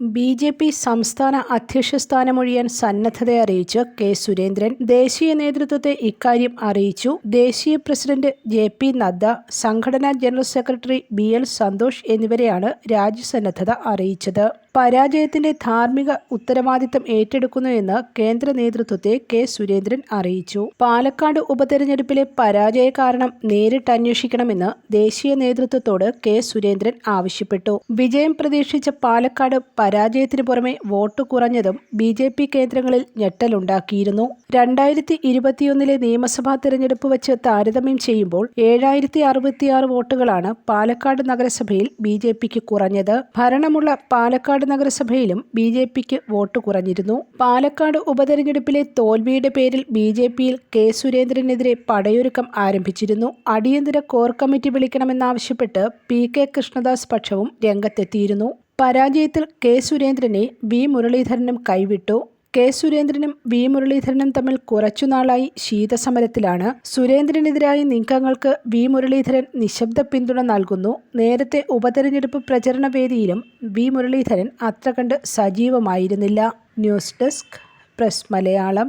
B J P സംസ്ഥാന അധ്യക്ഷ സ്ഥാനമൊഴിയാൻ സന്നദ്ധത അറിയിച്ച് കെ സുരേന്ദ്രൻ ദേശീയ നേതൃത്വത്തെ ഇക്കാര്യം അറിയിച്ചു. ദേശീയ പ്രസിഡന്റ് ജെ പി നദ്ദ സംഘടനാ general secretary B L Santhosh എന്നിവരെയാണ് രാജ്യസന്നദ്ധത അറിയിച്ചത്. പരാജയത്തിന്റെ ധാർമ്മിക ഉത്തരവാദിത്തം ഏറ്റെടുക്കുന്നുവെന്ന് കേന്ദ്ര നേതൃത്വത്തെ കെ സുരേന്ദ്രൻ അറിയിച്ചു. പാലക്കാട് ഉപതെരഞ്ഞെടുപ്പിലെ പരാജയ കാരണം നേരിട്ട് അന്വേഷിക്കണമെന്ന് ദേശീയ നേതൃത്വത്തോട് കെ സുരേന്ദ്രൻ ആവശ്യപ്പെട്ടു. വിജയം പ്രതീക്ഷിച്ച പാലക്കാട് പരാജയത്തിന് പുറമെ വോട്ട് കുറഞ്ഞതും ബി ജെ പി കേന്ദ്രങ്ങളിൽ ഞെട്ടലുണ്ടാക്കിയിരുന്നു. രണ്ടായിരത്തി ഇരുപത്തിയൊന്നിലെ നിയമസഭാ തെരഞ്ഞെടുപ്പ് വെച്ച് താരതമ്യം ചെയ്യുമ്പോൾ ഏഴായിരത്തി അറുപത്തിയാറ് വോട്ടുകളാണ് പാലക്കാട് നഗരസഭയിൽ ബി ജെ പിക്ക് കുറഞ്ഞത്. ഭരണമുള്ള പാലക്കാട് നഗരസഭയിലും ബി ജെ പിക്ക് വോട്ട് കുറഞ്ഞിരുന്നു. പാലക്കാട് ഉപതെരഞ്ഞെടുപ്പിലെ തോൽവിയുടെ പേരിൽ ബി ജെ പിയിൽ കെ സുരേന്ദ്രനെതിരെ പടയൊരുക്കം ആരംഭിച്ചിരുന്നു. അടിയന്തര കോർ കമ്മിറ്റി വിളിക്കണമെന്നാവശ്യപ്പെട്ട് പി കെ കൃഷ്ണദാസ് പക്ഷവും രംഗത്തെത്തിയിരുന്നു. പരാജയത്തിൽ കെ സുരേന്ദ്രനെ വി മുരളീധരനും കൈവിട്ടു. കെ സുരേന്ദ്രനും വി മുരളീധരനും തമ്മിൽ കുറച്ചുനാളായി ശീതസമരത്തിലാണ്. സുരേന്ദ്രനെതിരായ നീക്കങ്ങൾക്ക് വി മുരളീധരൻ നിശബ്ദ പിന്തുണ നൽകുന്നു. നേരത്തെ ഉപതെരഞ്ഞെടുപ്പ് പ്രചരണ വേദിയിലും വി മുരളീധരൻ അത്ര കണ്ട് സജീവമായിരുന്നില്ല. News desk press Malayalam.